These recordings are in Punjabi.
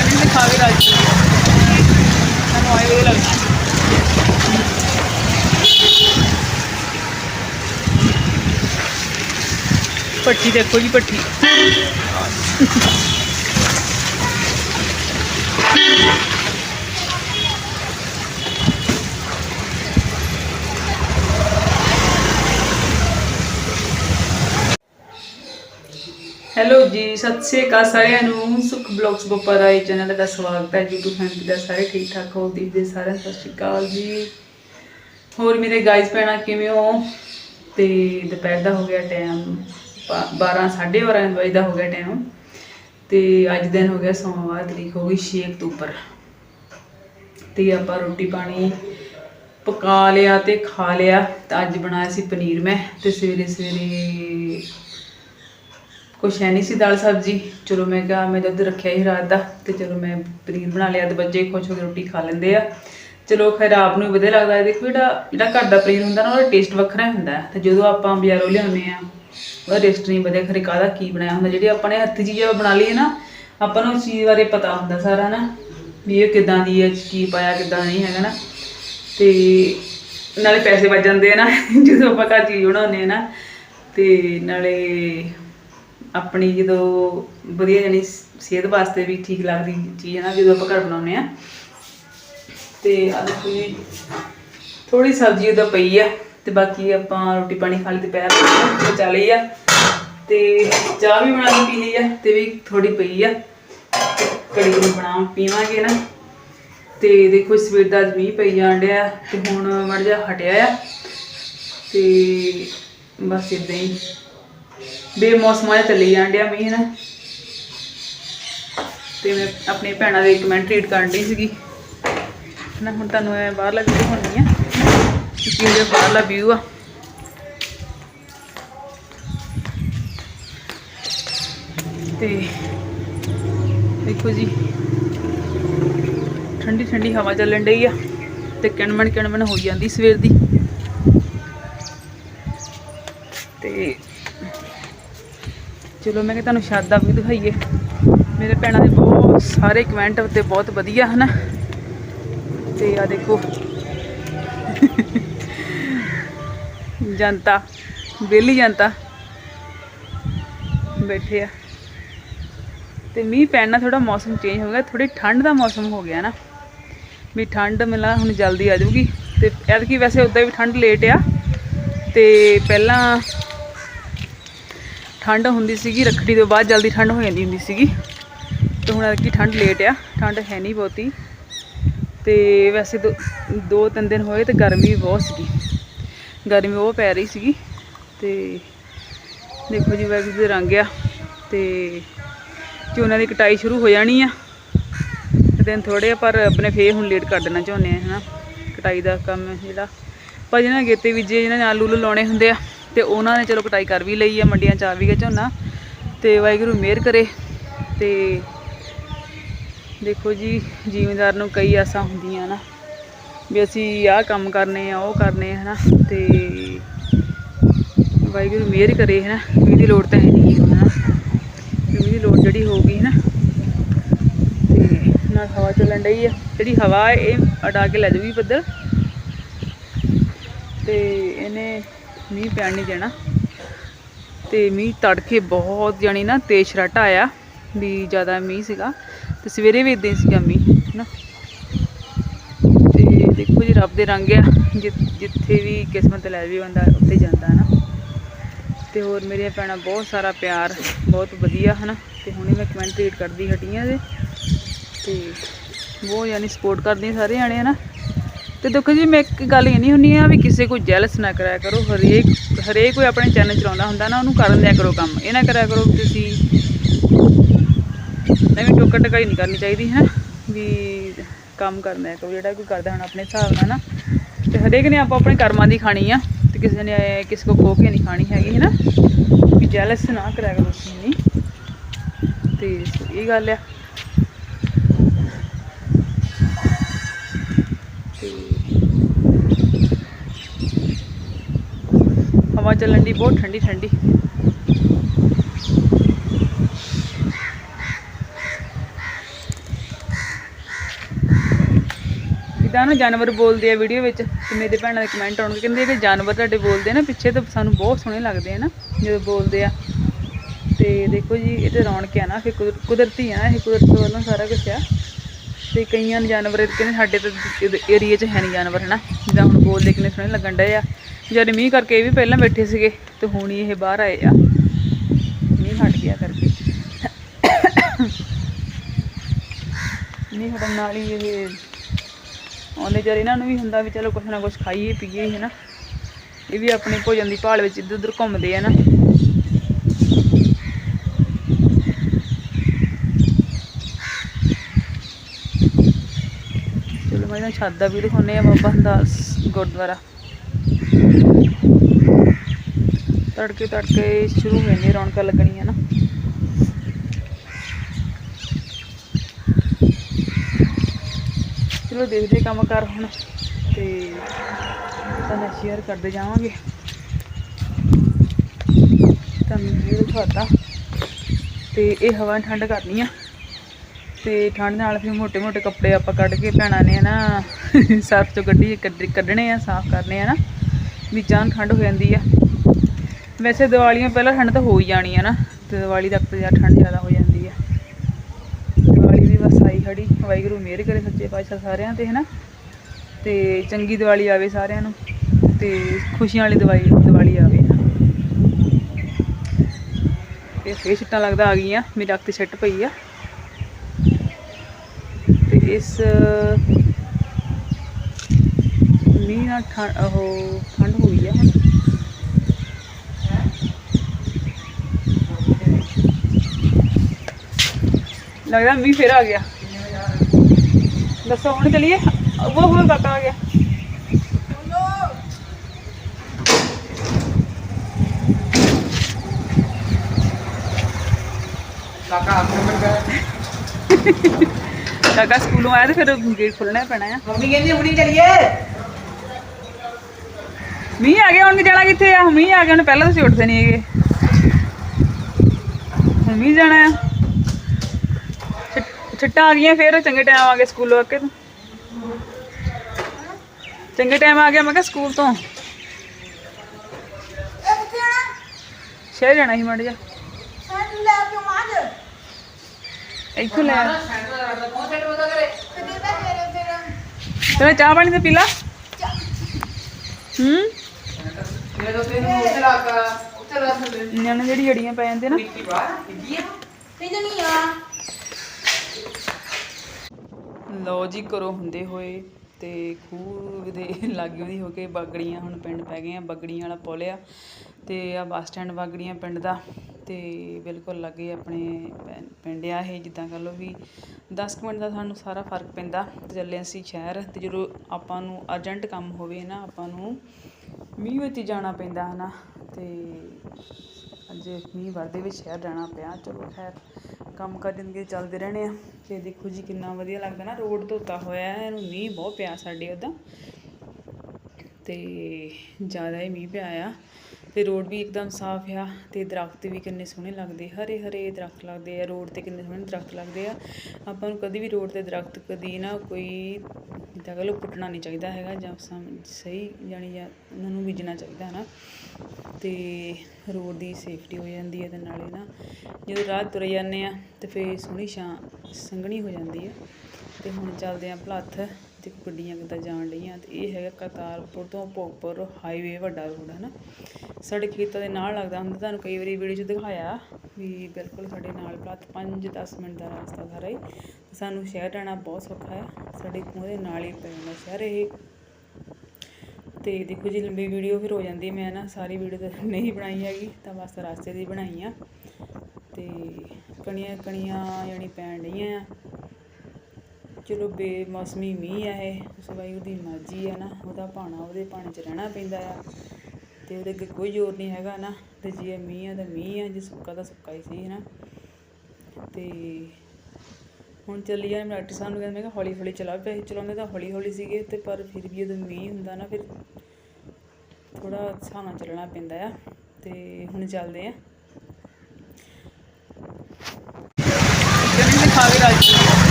ਕਹਿੰਦੇ ਨੇ ਖਾ ਸਾਨੂੰ ਆਏ ਹੋਏ ਲੱਗਦਾ। ਪੱਠੀ ਦੇਖੋ ਜੀ ਪੱਠੀ ਹੈਲੋ ਜੀ, ਸਤਿ ਸ਼੍ਰੀ ਅਕਾਲ ਸਾਰਿਆਂ ਨੂੰ। ਸੁਖ ਬਲੌਗਸ ਬਪਾਰਾ ਇਹ ਚੈਨਲ ਦਾ ਸਵਾਗਤ ਹੈ YouTube ਫੈਮਿਲੀ ਦਾ ਸਾਰੇ ਠੀਕ ਠਾਕ ਹੋ? ਦੀਦੀ ਸਾਰਿਆਂ ਸਤਿ ਸ਼੍ਰੀ ਅਕਾਲ ਜੀ। ਹੋਰ ਮੇਰੇ ਗਾਇਜ਼ ਭੈਣਾਂ ਕਿਵੇਂ ਹੋ? ਤੇ ਦੁਪਹਿਰ ਦਾ ਹੋ ਗਿਆ ਟਾਈਮ 12 12:30 ਵਜੇ ਦਾ ਹੋ ਗਿਆ ਟਾਈਮ ਤੇ ਅੱਜ ਦਿਨ ਹੋ ਗਿਆ ਸੋਮਵਾਰ, ਤਰੀਕ ਹੋ ਗਈ 6 ਅਕਤੂਬਰ। ਤੇ ਆਪਾਂ ਰੋਟੀ ਪਾਣੀ ਪਕਾ ਲਿਆ ਤੇ ਖਾ ਲਿਆ। ਤਾਂ ਅੱਜ ਬਣਾਇਆ ਸੀ ਪਨੀਰ ਮੈਂ। ਤੇ ਸਵੇਰੇ ਸਵੇਰੇ ਕੁਛ ਹੈ ਨਹੀਂ ਸੀ ਦਾਲ ਸਬਜ਼ੀ। ਚਲੋ ਮੈਂ ਕਿਹਾ ਮੈਂ ਦੁੱਧ ਰੱਖਿਆ ਹੀ ਰਾਤ ਦਾ ਤੇ ਚਲੋ ਮੈਂ ਪਨੀਰ ਬਣਾ ਲਿਆ ਤੇ ਬੱਚੇ ਖੁਸ਼ ਹੋ ਕੇ ਰੋਟੀ ਖਾ ਲੈਂਦੇ ਆ। ਚਲੋ ਖੈਰ ਆਪ ਨੂੰ ਵੀ ਵਧੀਆ ਲੱਗਦਾ ਹੈ। ਦੇਖੋ ਜਿਹੜਾ ਜਿਹੜਾ ਘਰ ਦਾ ਪਨੀਰ ਹੁੰਦਾ ਨਾ, ਉਹਦਾ ਟੇਸਟ ਵੱਖਰਾ ਹੁੰਦਾ ਹੈ। ਤੇ ਜਦੋਂ ਆਪਾਂ ਬਾਜ਼ਾਰੋਂ ਲਿਆਉਂਦੇ ਆ ਉਹਦਾ ਟੇਸਟ ਨਹੀਂ ਵਧੀਆ। ਖਰੇ ਕਾਹਦਾ ਕੀ ਬਣਾਇਆ ਹੁੰਦਾ? ਜਿਹੜੀ ਆਪਾਂ ਨੇ ਹੱਥ ਚੀਜ਼ ਬਣਾ ਲਈਏ ਨਾ, ਆਪਾਂ ਨੂੰ ਉਸ ਚੀਜ਼ ਬਾਰੇ ਪਤਾ ਹੁੰਦਾ ਸਾਰਾ ਨਾ, ਵੀ ਇਹ ਕਿਦਾਂ ਦੀ ਹੈ, ਕੀ ਪਾਇਆ, ਕਿਦਾਂ ਨਹੀਂ ਹੈਗਾ ਨਾ। ਤੇ ਨਾਲੇ ਪੈਸੇ ਵੱਜ ਜਾਂਦੇ ਆ ਨਾ। ਜਦੋਂ ਆਪਾਂ ਘਰ ਚੀਜ਼ ਬਣਾਉਂਦੇ ਆ ਨਾ, ਤੇ ਨਾਲੇ ਆਪਣੀ ਜਦੋਂ ਵਧੀਆ ਜਾਨੀ ਸਿਹਤ ਵਾਸਤੇ ਵੀ ਠੀਕ ਲੱਗਦੀ ਚੀਜ਼ ਹੈ ਨਾ, ਜਦੋਂ ਆਪਾਂ ਘਰ ਬਣਾਉਂਦੇ ਆ ਤੇ ਆ ਦੇਖੋ ਜੀ ਥੋੜੀ ਸਬਜ਼ੀ ਉਹਦਾ ਪਈ ਆ ਤੇ ਬਾਕੀ ਆਪਾਂ ਰੋਟੀ ਪਾਣੀ ਖਾ ਲਈ ਤੇ ਪੈਰ ਬਚਾ ਲਈ ਆ। ਤੇ ਚਾਹ ਵੀ ਬਣਾ ਕੇ ਪੀ ਲਈ ਆ ਤੇ ਵੀ ਥੋੜੀ ਪਈ ਆ। ਤੇ ਕੜੀ ਨੂੰ ਬਣਾ ਪੀਵਾਂਗੇ ਨਾ। ਤੇ ਦੇਖੋ ਸਵੇਰ ਦਾ ਅੱਜ ਮੀਂਹ ਪਈ ਜਾਣ ਡਿਆ ਤੇ ਹੁਣ ਮੜ ਜਾ ਹਟਿਆ ਆ। ਤੇ ਬਸ ਇਦਾਂ ਹੀ। ਬੇਮੌਸਮਾਂ ਜਿਹਾ ਚੱਲੀ ਜਾਣ ਡਿਆ ਮੀਂਹ ਨਾ। ਤੇ ਮੈਂ ਆਪਣੀ ਭੈਣਾਂ ਦੇ ਕਮੈਂਟ ਰੀਡ ਕਰਨ ਡਈ ਸੀਗੀ। ਨਾ ਹੁਣ ਤੁਹਾਨੂੰ ਇਹ ਬਾਹਰਲਾ ਵੀਊ ਹੋਣੀ ਆ। ਕਿ ਉਹਦੇ ਬਾਹਰਲਾ ਵਿਊ ਆ। ਤੇ ਦੇਖੋ ਜੀ, ਠੰਡੀ ਠੰਡੀ ਹਵਾ ਚੱਲਣ ਡਈ ਆ ਤੇ ਕਿਣਮਣ ਕਿਣਮਣ ਹੋ ਜਾਂਦੀ ਸਵੇਰ ਦੀ। ਤੇ ਚਲੋ ਮੈਂ ਕਿ ਤੁਹਾਨੂੰ ਛੱਤ ਦਾ ਵੀ ਦਿਖਾਈਏ। ਮੇਰੇ ਭੈਣਾਂ ਦੇ ਬਹੁਤ ਸਾਰੇ ਕਮੈਂਟ ਤੇ ਬਹੁਤ ਵਧੀਆ, ਹਨ? ਤੇ ਆ ਦੇਖੋ। ਜਨਤਾ, ਵਿਹਲੀ ਜਨਤਾ ਬੈਠੇ ਆ। ਤੇ ਮੀਂਹ ਪੈਣ ਨਾਲ ਥੋੜਾ ਮੌਸਮ ਚੇਂਜ ਹੋ ਗਿਆ ਥੋੜੀ ਠੰਡ ਦਾ ਮੌਸਮ ਹੋ ਗਿਆ ਨਾ। ਵੀ ਠੰਡ ਮਿਲਾ, ਹੁਣ ਜਲਦੀ ਆ ਜਾਊਗੀ। ਤੇ ਐਤਕੀ ਵੈਸੇ ਉਦਾਂ ਵੀ ਠੰਡ ਲੇਟ ਆ। ਤੇ ਪਹਿਲਾਂ ਠੰਡ ਹੁੰਦੀ ਸੀਗੀ, ਰੱਖੜੀ ਤੋਂ ਬਾਅਦ ਜਲਦੀ ਠੰਡ ਹੋ ਜਾਂਦੀ ਹੁੰਦੀ ਸੀਗੀ। ਤੇ ਹੁਣ ਐਤਕੀ ਠੰਡ ਲੇਟ ਆ, ਠੰਡ ਹੈ ਨਹੀਂ ਬਹੁਤੀ। ਤੇ ਵੈਸੇ ਦੋ ਦੋ ਤਿੰਨ ਦਿਨ ਹੋਏ ਤੇ ਗਰਮੀ ਬਹੁਤ ਸੀਗੀ। ਗਰਮੀ ਉਹ ਪੈ ਰਹੀ ਸੀਗੀ। ਤੇ ਦੇਖੋ ਜੀ ਵੈਸੇ ਦੇ ਰੰਗ ਆ, ਤੇ ਝੋਨਾ ਦੀ ਕਟਾਈ ਸ਼ੁਰੂ ਹੋ ਜਾਣੀ ਆ ਦਿਨ ਥੋੜੇ ਆ, ਪਰ ਆਪਣੇ ਫੇਰ ਹੁਣ ਲੇਟ ਕਰ ਦੇਣਾ ਝੋਨੇ ਹਨਾ। ਕਟਾਈ ਦਾ ਕੰਮ ਜਿਹੜਾ ਪਰ ਜਿਹਨਾਂ ਗੇਤੇ ਬੀਜੇ, ਜਿਹਨਾਂ ਨੇ ਆਲੂ ਲਾਉਣੇ ਹੁੰਦੇ ਆ। ਤੇ ਉਹਨਾਂ ਨੇ ਚਲੋ ਕਟਾਈ ਕਰ ਵੀ ਲਈ ਆ ਮੰਡੀਆਂ ਚ ਆ ਵੀ ਗਿਆ ਝੋਨਾ ਤੇ ਵਾਹਿਗੁਰੂ ਮਿਹਰ ਕਰੇ ਤੇ ਦੇਖੋ ਜੀ ਜ਼ਿਮੀਂਦਾਰ ਨੂੰ ਕਈ ਆਸਾਂ ਹੁੰਦੀਆਂ ਨਾ ਵੀ ਅਸੀਂ ਆਹ ਕੰਮ ਕਰਨੇ ਆ ਉਹ ਕਰਨੇ ਆ ਹਨਾ ਤੇ ਵਾਹਿਗੁਰੂ ਮਿਹਰ ਕਰੇ ਹਨਾ ਵੀ ਦੀ ਲੋੜ ਤਾਂ ਹੈ ਨਹੀਂ ਹਨਾ ਵੀ ਦੀ ਲੋੜ ਜਿਹੜੀ ਹੋਊਗੀ ਨਾ ਤੇ ਨਾਲ ਹਵਾ ਚੱਲਣ ਡਈ ਆ ਜਿਹੜੀ ਹਵਾ ਹੈ, ਇਹ ਅਡਾ ਕੇ ਲੈ ਜਾਊਗੀ ਬੱਦਲ ਤੇ ਇਹਨੇ ਮੀਂਹ ਪੈਣ ਨਹੀਂ ਦੇਣਾ। ਤੇ ਮੀਂਹ ਤੜਕੇ ਬਹੁਤ ਜਾਣੀ ਨਾ ਤੇਜ਼ ਛਰਾਟਾ ਆਇਆ ਵੀ ਜ਼ਿਆਦਾ ਮੀਂਹ ਸੀਗਾ ਤੇ ਸਵੇਰੇ ਵੀ ਇਦਾਂ ਹੀ ਸੀਗਾ ਮੀਂਹ ਨਾ ਤੇ ਦੇਖੋ ਜੀ ਰੱਬ ਦੇ ਰੰਗ ਆ, ਜਿ- ਜਿੱਥੇ ਵੀ ਕਿਸਮਤ ਲੈ ਵੀ ਬੰਦਾ ਉੱਥੇ ਜਾਂਦਾ ਨਾ ਤੇ ਹੋਰ ਮੇਰੀਆਂ ਭੈਣਾਂ ਬਹੁਤ ਸਾਰਾ ਪਿਆਰ, ਬਹੁਤ ਵਧੀਆ, ਹਨਾ। ਤੇ ਹੁਣੇ ਮੈਂ ਕਮੈਂਟ ਰੀਡ ਕਰਦੀ ਹਟੀਆਂ ਦੇ ਤੇ ਬਹੁਤ ਯਾਨੀ ਸਪੋਰਟ ਕਰਦੀਆਂ ਸਾਰੇ ਜਾਣੇ, ਹਨਾ। ਤੇ ਦੇਖੋ ਜੀ, ਮੈਂ ਇੱਕ ਗੱਲ ਇਹ ਨਹੀਂ ਹੁੰਨੀ ਆ ਵੀ ਕਿਸੇ ਕੋਈ ਜੈਲਸ ਨਾ ਕਰਾਇਆ ਕਰੋ, ਹਰੇਕ ਹਰੇਕ ਕੋਈ ਆਪਣੇ ਚੈਨਲ ਚਲਾਉਂਦਾ ਹੁੰਦਾ ਨਾ, ਉਹਨੂੰ ਕਰਨ ਦਿਆ ਕਰੋ ਕੰਮ, ਇਹ ਨਾ ਕਰਿਆ ਕਰੋ ਵੀ ਤੁਸੀਂ ਐਵੇਂ ਟੋਕਰ ਟਕਾਈ ਨਹੀਂ ਕਰਨੀ ਚਾਹੀਦੀ, ਹੈ, ਵੀ ਕੰਮ ਕਰਨਾ ਹੈ ਕੋਈ ਜਿਹੜਾ ਕੋਈ ਕਰਦਾ ਹੁਣ ਆਪਣੇ ਹਿਸਾਬ ਨਾਲ ਨਾ। ਤੇ ਹਰੇਕ ਨੇ ਆਪੋ ਆਪਣੇ ਕਰਮਾਂ ਦੀ ਖਾਣੀ ਆ, ਤੇ ਕਿਸੇ ਨੇ, ਕਿਸੇ ਕੋ ਖੋ ਕੇ ਨਹੀਂ ਖਾਣੀ ਹੈਗੀ ਹੈ ਨਾ ਵੀ ਜੈਲਸ ਨਾ ਕਰਿਆ ਕਰੋ ਤੁਸੀਂ ਨਹੀਂ ਤੇ ਇਹ ਗੱਲ ਆ ਤੇ ਹਵਾ ਚੱਲਣ ਦੀ ਬਹੁਤ ਠੰਡੀ ਠੰਡੀ। ਜਿੱਦਾਂ ਨਾ ਜਾਨਵਰ ਬੋਲਦੇ ਆ ਵੀਡੀਓ ਵਿੱਚ, ਤੇ ਮੇਰੇ ਭੈਣਾਂ ਦੇ ਕਮੈਂਟ ਆਉਣਗੇ, ਕਹਿੰਦੇ ਜਿਹੜੇ ਜਾਨਵਰ ਤੁਹਾਡੇ ਬੋਲਦੇ ਆ ਨਾ, ਪਿੱਛੇ ਤਾਂ ਸਾਨੂੰ ਬਹੁਤ ਸੋਹਣੇ ਲੱਗਦੇ ਆ ਨਾ, ਜਦੋਂ ਬੋਲਦੇ ਆ। ਤੇ ਦੇਖੋ ਜੀ, ਇਹ ਤੇ ਰੌਣਕ ਆ ਨਾ ਫਿਰ ਕੁਦਰਤੀ ਆ, ਇਹ ਕੁਦਰਤ ਵੱਲੋਂ ਸਾਰਾ ਕੁਝ ਆ। ਤੇ ਕਈਆਂ ਨੂੰ ਜਾਨਵਰ ਕਹਿੰਦੇ ਸਾਡੇ ਤਾਂ ਏਰੀਆ 'ਚ ਹੈ ਨਹੀਂ ਜਾਨਵਰ, ਹਨਾ? ਜਿੱਦਾਂ ਹੁਣ ਬੋਲਦੇ ਕਿੰਨੇ ਸੋਹਣੇ ਲੱਗਣ ਡਏ ਆ। ਜਦ ਮੀਂਹ ਕਰਕੇ ਇਹ ਵੀ ਪਹਿਲਾਂ ਬੈਠੇ ਸੀਗੇ ਤੇ ਹੁਣ ਹੀ ਇਹ ਬਾਹਰ ਆਏ ਆ। ਮੀਂਹ ਹਟ ਗਿਆ ਕਰਕੇ। ਮੀਂਹ ਹਟਣ ਨਾਲ ਹੀ ਇਹ ਆਉਂਦੇ ਜਰ ਇਹਨਾਂ ਨੂੰ ਵੀ ਹੁੰਦਾ ਵੀ ਚਲੋ ਕੁਛ ਨਾ ਕੁਛ ਖਾਈਏ ਪੀਈਏ ਹੈ ਨਾ ਇਹ ਵੀ ਆਪਣੇ ਭੋਜਨ ਦੀ ਭਾਲ ਵਿੱਚ ਇੱਧਰ ਉੱਧਰ ਘੁੰਮਦੇ ਆ ਨਾ ਚਲੋ ਮੈਂ ਇਹਨਾਂ ਛੱਤ ਦਾ ਵੀ ਦਿਖਾਉਂਦੇ ਆ, ਬਾਬਾ ਦਾਸ ਗੁਰਦੁਆਰਾ। ਤੜਕੇ ਤੜਕੇ ਸ਼ੁਰੂ ਹੋ ਜਾਂਦੀ ਰੌਣਕਾਂ ਲੱਗਣੀਆਂ ਨਾ। ਚਲੋ ਦੇਖਦੇ ਕੰਮ ਕਰ ਹੁਣ, ਤੇ ਤੁਹਾਨੂੰ ਸ਼ੇਅਰ ਕਰਦੇ ਜਾਵਾਂਗੇ। ਤੁਹਾਨੂੰ ਇਹ ਦਿਖਾਤਾ। ਤੇ ਇਹ ਹਵਾ ਠੰਡ ਕਰਨੀ ਆ। ਤੇ ਠੰਡ ਨਾਲ ਫਿਰ ਮੋਟੇ ਮੋਟੇ ਕੱਪੜੇ ਆਪਾਂ ਕੱਢ ਕੇ ਭੈਣਾਂ ਨੇ ਨਾ ਸਰਫ ਚੋਂ ਕੱਢੀ, ਕੱਢਣੇ ਆ, ਸਾਫ਼ ਕਰਨੇ ਆ ਨਾ। ਵੀ ਜਾਨ ਠੰਡ ਹੋ ਜਾਂਦੀ ਆ। ਵੈਸੇ ਦੀਵਾਲੀਆਂ ਪਹਿਲਾਂ ਠੰਡ ਤਾਂ ਹੋ ਹੀ ਜਾਣੀ ਆ ਨਾ, ਤੇ ਦੀਵਾਲੀ ਤੱਕ ਤਾਂ ਠੰਡ ਜ਼ਿਆਦਾ ਹੋ ਜਾਂਦੀ ਆ। ਦੀਵਾਲੀ ਵੀ ਬਸ ਆਈ ਖੜੀ, ਵਾਹਿਗੁਰੂ ਮਿਹਰ ਕਰੇ ਸੱਚੇ ਪਾਤਸ਼ਾਹ ਸਾਰਿਆਂ ਤੇ, ਹਨਾ? ਤੇ ਚੰਗੀ ਦੀਵਾਲੀ ਆਵੇ ਸਾਰਿਆਂ ਨੂੰ, ਤੇ ਖੁਸ਼ੀਆਂ ਵਾਲੀ ਦੀਵਾਲੀ ਦੀਵਾਲੀ ਆਵੇ। ਨਾ ਤੇ ਫੇਰ ਛਿੱਟਾਂ ਲੱਗਦਾ ਆ ਗਈਆਂ, ਮੇਰੀ ਅੱਖ ਤੇ ਛਿੱਟ ਪਈ ਆ। ਤੇ ਇਸ ਮੀਂਹ ਨਾਲ ਠੰਡ ਉਹ ਠੰਡ ਹੋ ਗਈ ਆ ਹੁਣ। ਲੱਗਦਾ ਮੀਂਹ ਫੇਰ ਆ ਗਿਆ। ਦੱਸੋ ਹੁਣ ਚਲੀਏ? ਉਹ ਉਹ ਕਾਕਾ ਆ ਗਿਆ। ਆਪਣੇ ਕਾਕਾ ਸਕੂਲੋਂ ਆਇਆ ਤੇ ਫਿਰ ਗੇਟ ਖੋਲਣਾ ਪੈਣਾ ਆ। ਮੰਮੀ ਕਹਿੰਦੀ ਹੁਣੀ ਚਲੀਏ। ਮੀਂਹ ਆ ਗਿਆ ਹੁਣ ਜਾਣਾ ਕਿੱਥੇ ਆ? ਮੀਂਹ ਆ ਗਿਆ ਹੁਣ ਪਹਿਲਾਂ ਤੁਸੀਂ ਉੱਠਦੇ ਨਹੀਂ ਹੈਗੇ। ਹੁਣ ਮੀਂਹ ਜਾਣਾ ਆ। ਛਿੱਟਾਂ ਆ ਗਈਆਂ ਫੇਰ ਚੰਗੇ ਟਾਈਮ ਆ ਗਏ ਸਕੂਲੋਂ ਆ ਕੇ ਚੰਗੇ ਟਾਈਮ ਆ ਗਿਆ ਮੈਂ ਕਿਹਾ ਸਕੂਲ ਤੋਂ। ਸ਼ਹਿਰ ਜਾਣਾ ਸੀ ਮੜ ਜਾ ਇੱਥੋਂ ਲੈ। ਤੇਰਾ ਚਾਹ ਪਾਣੀ ਤੇ ਪੀ ਲਾ। ਹੂੰ? ਮੇਰੇ ਤੋਂ ਤੈਨੂੰ ਉੱਥੇ ਲੱਗਾ ਉੱਥੇ ਲੱਗ ਥੱਲੇ ਨਿਆਣੇ ਜਿਹੜੀ ਜੜੀਆਂ ਪੈ ਜਾਂਦੇ ਨਾ। ਮਿੱਟੀ ਬਾਹਰ ਮਿੱਟੀ ਆ। ਲਓ ਜੀ ਘਰੋਂ ਹੁੰਦੇ ਹੋਏ ਤੇ ਖੂਹ ਦੇ ਲਾਗੇ ਦੀ ਹੋ ਕੇ ਬਾਗੜੀਆਂ ਹੁਣ ਪਿੰਡ ਪੈ ਗਏ ਆ ਬਾਗੜੀਆਂ ਵਾਲਾ ਪੁਲ ਆ ਤੇ ਆ ਬੱਸ ਸਟੈਂਡ ਬਾਗੜੀਆਂ ਪਿੰਡ ਦਾ ਤੇ ਬਿਲਕੁਲ ਲੱਗੇ ਆਪਣੇ ਪਿੰਡ ਆ ਇਹ ਜਿੱਦਾਂ ਕਹ ਲਓ ਵੀ 10 ਕੁ ਮਿੰਟ ਦਾ ਸਾਨੂੰ ਸਾਰਾ ਫ਼ਰਕ ਪੈਂਦਾ। ਤੇ ਚੱਲੇ ਅਸੀਂ ਸ਼ਹਿਰ ਤੇ ਜਦੋਂ ਆਪਾਂ ਨੂੰ ਅਰਜੈਂਟ ਕੰਮ ਹੋਵੇ ਨਾ ਆਪਾਂ ਨੂੰ ਮੀਂਹ ਵਿੱਚ ਹੀ ਜਾਣਾ ਪੈਂਦਾ ਹਨਾ, ਤੇ ਅੱਜ ਮੀਂਹ ਵਰਦੇ ਵਿੱਚ ਸ਼ਹਿਰ ਜਾਣਾ ਪਿਆ, ਚਲੋ ਖੈਰ ਕੰਮ ਕਰ ਜ਼ਿੰਦਗੀ 'ਚ ਚੱਲਦੇ ਰਹਿਣੇ ਆ, ਤੇ ਦੇਖੋ ਜੀ ਕਿੰਨਾ ਵਧੀਆ ਲੱਗਦਾ ਨਾ, ਰੋਡ ਧੋਤਾ ਹੋਇਆ ਹੈ, ਇਹਨੂੰ ਮੀਂਹ ਬਹੁਤ ਪਿਆ ਸਾਡੇ ਉੱਦਾਂ ਤੇ ਜ਼ਿਆਦਾ ਹੀ ਮੀਂਹ ਪਿਆ ਆ। ਤੇ ਰੋਡ ਵੀ ਇੱਕਦਮ ਸਾਫ਼ ਆ ਤੇ ਦਰਖਤ ਵੀ ਕਿੰਨੇ ਸੋਹਣੇ ਲੱਗਦੇ, ਹਰੇ ਹਰੇ ਦਰਖਤ ਲੱਗਦੇ ਆ, ਰੋਡ ਤੇ ਕਿੰਨੇ ਸੋਹਣੇ ਦਰਖਤ ਲੱਗਦੇ ਆ। ਆਪਾਂ ਨੂੰ ਕਦੀ ਵੀ ਰੋਡ ਤੇ ਦਰਖਤ ਕਦੀ ਨਾ ਕੋਈ ਜਿੱਦਾਂ ਕਹ ਲਓ ਪੁੱਟਣਾ ਨਹੀਂ ਚਾਹੀਦਾ ਹੈਗਾ ਜਾਂ ਸਮ- ਸਹੀ ਜਾਣੀ ਜਾਂ ਉਹਨਾਂ ਨੂੰ ਬੀਜਣਾ ਚਾਹੀਦਾ ਨਾ ਤੇ ਰੋਡ ਦੀ ਸੇਫਟੀ ਹੋ ਜਾਂਦੀ ਹੈ ਤੇ ਨਾਲੇ ਨਾ ਜਦੋਂ ਰਾਹ ਤੁਰ ਜਾਂਦੇ ਆ ਤੇ ਫੇਰ ਸੋਹਣੀ ਛਾਂ ਸੰਘਣੀ ਹੋ ਜਾਂਦੀ ਹੈ ਤੇ ਹੁਣ ਚੱਲਦੇ ਆ ਭਲੱਥ ਤੇ ਗੱਡੀਆਂ ਕਿੱਦਾਂ ਜਾਣ ਲਈਆਂ ਤੇ ਇਹ ਹੈਗਾ ਕਰਤਾਰਪੁਰ ਤੋਂ ਭੋਗਪੁਰ ਹਾਈਵੇ ਵੱਡਾ ਰੋਡ ਹੈ ਨਾ ਸਾਡੇ ਖੇਤਾਂ ਦੇ ਨਾਲ ਲੱਗਦਾ ਹੁੰਦਾ, ਤੁਹਾਨੂੰ ਕਈ ਵਾਰੀ ਵੀਡੀਓ 'ਚ ਦਿਖਾਇਆ ਵੀ ਬਿਲਕੁਲ ਸਾਡੇ ਨਾਲ ਭਲੱਥ 5-10 ਮਿੰਟ ਦਾ ਰਸਤਾ ਸਾਰਾ ਹੀ। ਸਾਨੂੰ ਸ਼ਹਿਰ ਜਾਣਾ ਬਹੁਤ ਸੌਖਾ ਹੈ, ਸਾਡੇ ਖੂਹ ਦੇ ਨਾਲ ਹੀ ਪੈ ਜਾਂਦਾ ਸ਼ਹਿਰ ਇਹ। ਤੇ ਦੇਖੋ ਜੀ, ਲੰਬੀ ਵੀਡੀਓ ਫਿਰ ਹੋ ਜਾਂਦੀ ਮੈਂ ਨਾ ਸਾਰੀ ਵੀਡੀਓ ਤਾਂ ਨਹੀਂ ਬਣਾਈ ਹੈਗੀ, ਤਾਂ ਬਸ ਰਸਤੇ ਦੀ ਬਣਾਈ ਆ। ਤੇ ਕਣੀਆਂ ਕਣੀਆਂ ਯਾਨੀ ਪੈਣ ਡਈਆਂ ਆ। ਚਲੋ ਬੇਮੌਸਮੀ ਮੀਂਹ ਆ ਇਹ, ਉਸ ਉਹਦੀ ਮਰਜ਼ੀ ਆ ਨਾ, ਉਹਦਾ ਭਾਣਾ ਉਹਦੇ ਭਾਣੇ 'ਚ ਰਹਿਣਾ ਪੈਂਦਾ ਆ, ਤੇ ਉਹਦੇ ਅੱਗੇ ਕੋਈ ਜ਼ੋਰ ਨਹੀਂ ਹੈਗਾ ਨਾ, ਤੇ ਜੇ ਮੀਂਹ ਆ ਤਾਂ ਮੀਂਹ ਆ, ਜੇ ਸੁੱਕਾ ਤਾਂ ਸੁੱਕਾ ਹੀ ਸੀ ਹੈ ਨਾ ਤੇ ਹੁਣ ਚੱਲੀ ਜਾਂਦੇ ਡਾਕਟਰ ਸਾਹਿਬ ਨੂੰ ਕਹਿੰਦੇ, ਮੈਂ ਕਿਹਾ ਹੌਲੀ ਹੌਲੀ ਚਲਾ ਪਏ ਚਲਾਉਂਦੇ ਤਾਂ ਹੌਲੀ ਹੌਲੀ ਸੀਗੇ, ਤੇ ਪਰ ਫਿਰ ਵੀ ਜਦੋਂ ਮੀਂਹ ਹੁੰਦਾ ਨਾ, ਫਿਰ ਥੋੜਾ ਹਿਸਾਬ ਨਾਲ ਚੱਲਣਾ ਪੈਂਦਾ ਆ, ਤੇ ਹੁਣ ਚੱਲਦੇ ਆ। ਜਮੀਨ ਖਾ ਕੇ ਰਾਜੀ।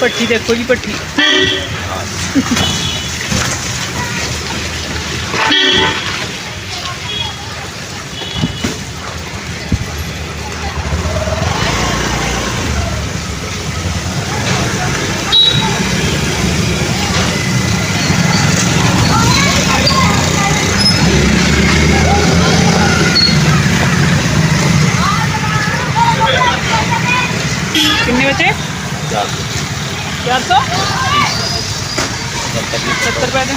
पट्टी देखो जी पट्टी। 400 70 ਰੁਪਏ ਦੇ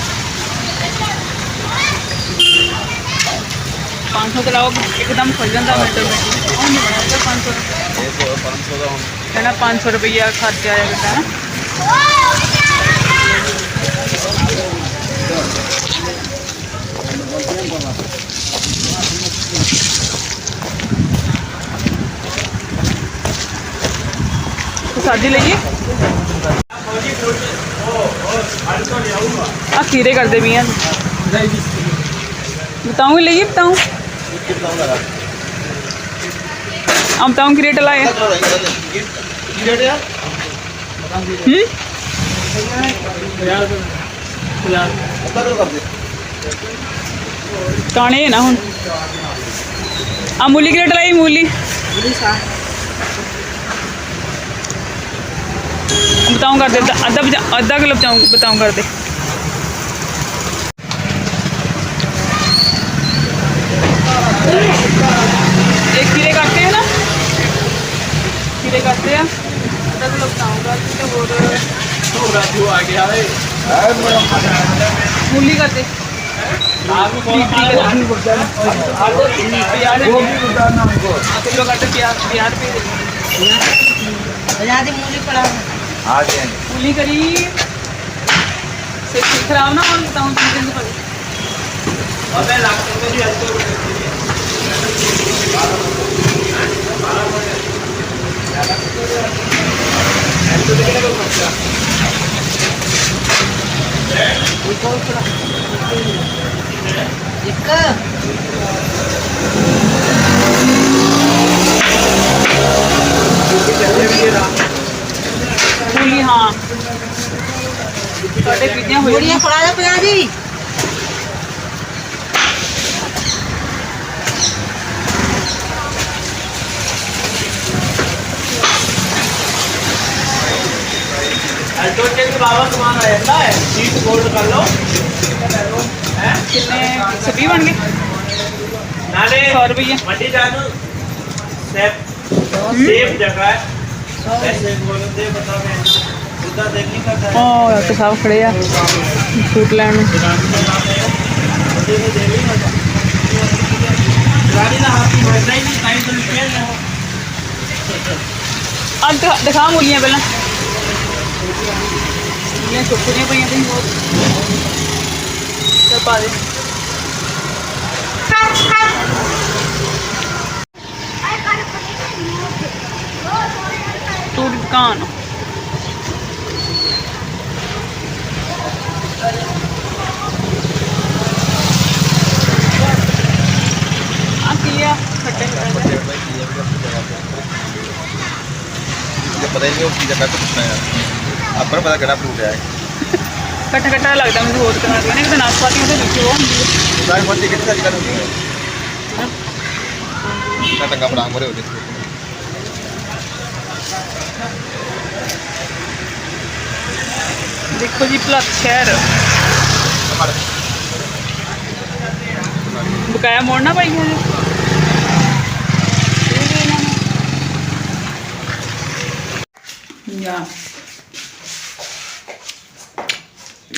500 ਤੇ ਲਾਓ ਇੱਕਦਮ ਖੁੱਲ ਜਾਂਦਾ ਮਿੰਟੋ ਮਿੰਟ ਉਹ ਨਹੀਂ ਬਣਾਉਂਦਾ 500 ਕਹਿੰਦਾ 500 ਰੁਪਈਆ ਖਰਚ ਆਇਆ ਕਿਤਾ ਨਾ ਸਾਦੀ ਲਈਏ ਆ खीरे कर दे भैया बताऊँ ले बताऊँ हम बताऊँ क्रिएट लाए ताने ना हूँ आ मूली क्रिएट लाई मूली बताऊँ कर दे आधा आधा किलो बताऊँ बताऊँ कर दे। एक कीड़े काटते हैं ना? कीड़े काटते हैं? आधा किलो बताऊँ कर तो और मूली कर दे। प्याज प्याज पे हाँ जी हाँ जी उली करी से खराब ना हो बताऊँ तुम दिन पर और मैं लाख तो जी आज तो एक पिया जी ਕਿੰਨੇ 120 ਬਣ ਗਏ ਨਾਲੇ 100 ਰੁਪਏ ਵੱਡੀ ਜਾਨ ਸੇਫ ਸੇਫ ਜਗ੍ਹਾ ਹੈ ਐਸੇ ਬੋਲਦੇ ਪਤਾ ਮੈਂ ਸਿੱਧਾ ਦੇਖ ਨਹੀਂ ਕਰਦਾ ਹੈ ਉਹ ਡਾਕਟਰ ਸਾਹਿਬ ਖੜੇ ਆ ਸੂਟ ਲੈਣ ਨੂੰ ਗਾੜੀ ਦਾ ਹੱਥ ਹੋਣਾ ਹੀ ਨਹੀਂ ਟਾਈਮ ਖੜੇ ਫੇਲ ਨਾ ਹੋ ਆ ਦਿਖਾ- ਦਿਖਾ ਮੂਲੀਆਂ ਪਹਿਲਾਂ। ਮੂਲੀਆਂ ਚੁੱਕੀਆਂ ਪਈਆਂ ਤੇ ਹੋਰ। ਚੱਲ ਪਾ ਦੇ। ਤੂੰ ਦੀ ਦੁਕਾਨ ਆ ਕੀ ਆ ਖੱਟੇ ਖੱਟੇ ਜੇ ਪਤਾ ਹੀ ਨਹੀਂ ਉਹ ਕੀ ਦਾ ਕੱਟ ਪੁੱਛਣਾ ਯਾਰ ਆਪਾਂ ਨੂੰ ਪਤਾ ਕਿਹੜਾ ਫਰੂਟ ਹੈ ਖੱਟਾ ਖੱਟਾ ਲੱਗਦਾ ਮੈਨੂੰ ਹੋਰ ਤਰ੍ਹਾਂ ਦਾ ਨਹੀਂ ਤਾਂ ਨਾਸਪਾਤੀ ਉਹਦੇ ਵਿੱਚ ਉਹ ਹੁੰਦੀ ਹੈ ਸਾਰੇ ਬੰਦੇ ਕਿੱਥੇ ਅੱਜ ਕੱਲ੍ਹ ਹੁੰਦੀ ਹੈ ਨਾ ਟੰਗਾ ਬਣਾ ਮਰੇ ਉਹਦੇ ਦੇਖੋ ਜੀ ਭਲੱਖ ਸ਼ਹਿਰ। ਬਕਾਇਆ ਮੋੜਨਾ ਪਾਈ ਹੈ ਜੀ। ਯਾ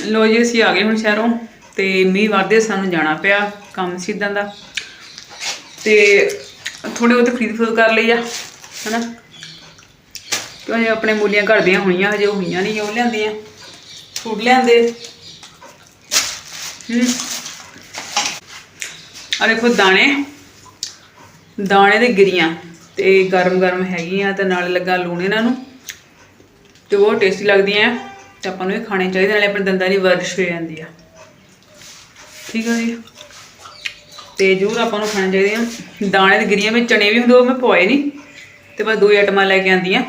ਲੋ ਜੀ, ਅਸੀਂ ਆ ਗਏ ਹੁਣ ਸ਼ਹਿਰੋਂ ਤੇ ਮੀਂਹ ਵਰਦੇ ਸਾਨੂੰ ਜਾਣਾ ਪਿਆ ਕੰਮ ਸਿੱਧਾਂ ਦਾ। ਤੇ ਥੋੜੇ ਉਹਦੇ ਖਰੀਦ ਫਰੂਦ ਕਰ ਲਈ ਆ, ਹਨਾ? ਕਿਉਂ ਆਪਣੇ ਮੂਲੀਆਂ ਘਰ ਦੀਆਂ ਹੋਈਆਂ, ਹਜੇ ਉਹ ਹੋਈਆਂ ਨਹੀਂ, ਉਹ ਲਿਆਂਦੀਆਂ। ਫੂਡ ਲਿਆਂਦੇ। ਹੂੰ। ਆ ਦੇਖੋ ਦਾਣੇ। ਦਾਣੇ ਦੇ ਗਿਰੀਆਂ। ਤੇ ਗਰਮ ਗਰਮ ਹੈਗੀਆਂ ਤੇ ਨਾਲ ਲੱਗਾ ਲੂਣ ਇਹਨਾਂ ਨੂੰ। ਤੇ ਬਹੁਤ ਟੇਸਟੀ ਲੱਗਦੀਆਂ ਆ। ਤੇ ਆਪਾਂ ਨੂੰ ਇਹ ਖਾਣੇ ਚਾਹੀਦੇ ਨਾਲੇ ਆਪਣੇ ਦੰਦਾਂ ਦੀ ਵਰਜਿਸ਼ ਹੋ ਜਾਂਦੀ ਆ। ਠੀਕ ਹੈ ਜੀ। ਤੇ ਜ਼ਰੂਰ ਆਪਾਂ ਨੂੰ ਖਾਣੇ ਚਾਹੀਦੇ ਆ। ਦਾਣੇ ਦੇ ਗਿਰੀਆਂ ਵਿੱਚ ਚਣੇ ਵੀ ਹੁੰਦੇ, ਉਹ ਮੈਂ ਪਵਾਏ ਨਹੀਂ ਤੇ ਬਸ ਦੋ ਹੀ ਆਈਟਮਾਂ ਲੈ ਕੇ ਆਂਦੀਆਂ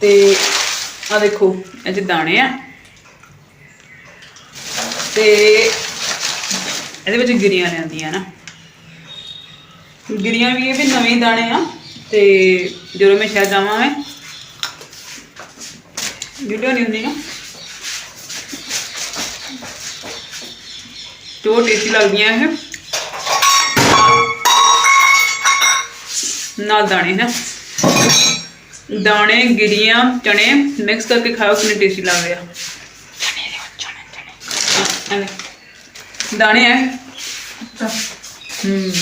ਤੇ ਆ ਦੇਖੋ, ਇਹ 'ਚ ਦਾਣੇ ਆ। ਤੇ ਇਹਦੇ ਵਿੱਚ ਗਿਰੀਆਂ ਲਿਆਂਦੀਆਂ ਨਾ। ਗਿਰੀਆਂ ਵੀ ਇਹ ਵੀ ਨਵੇਂ ਦਾਣੇ ਆ, ਤੇ ਜਦੋਂ ਮੈਂ ਸ਼ਹਿਰ ਜਾਵਾਂ ਮੈਂ ਵੀਡੀਓ ਨਹੀਂ ਹੁੰਦੀ ਨਾ। ਤੇ ਟੇਸਟੀ ਲੱਗਦੀਆਂ ਇਹ। ਨਾਲ ਦਾਣੇ ਨਾ। ਦਾਣੇ ਗਿਰੀਆਂ ਚਣੇ ਮਿਕਸ ਕਰਕੇ ਖਾਓ ਕਿੰਨੇ ਟੇਸਟੀ ਲੱਗਦੇ ਆ। ਦਾਣੇ ਹੈ ਹੂੰ।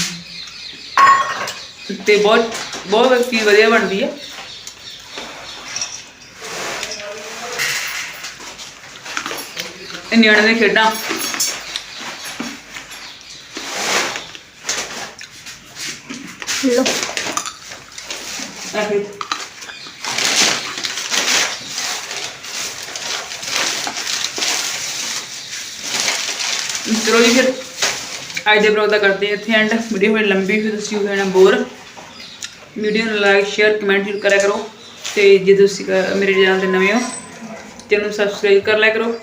ਤੇ ਬਹੁਤ ਬਹੁਤ ਚੀਜ਼ ਵਧੀਆ ਬਣਦੀ ਹੈ ਇਹ ਨਿਆਣੇ ਦੇ ਖੇਡਾਂ। ਲੋ ਆਹੇ ਚਲੋ ਜੀ ਫਿਰ ਅੱਜ ਦੇ ਬਲੌਗ ਦਾ ਕਰਦੇ ਇੱਥੇ ਐਂਡ ਵੀਡੀਓ ਬੜੀ ਲੰਬੀ ਹੋਈ ਤੁਸੀਂ ਹੋ ਜਾਣਾ ਬੋਰ ਵੀਡੀਓ ਨੂੰ ਲਾਈਕ ਸ਼ੇਅਰ ਕਮੈਂਟ ਜ਼ਰੂਰ ਕਰਿਆ ਕਰੋ। ਤੇ ਜੇ ਤੁਸੀਂ ਮੇਰੇ ਚੈਨਲ ਤੇ ਨਵੇਂ ਹੋ, ਚੈਨਲ ਨੂੰ ਸਬਸਕ੍ਰਾਈਬ ਕਰ ਲਿਆ ਕਰੋ।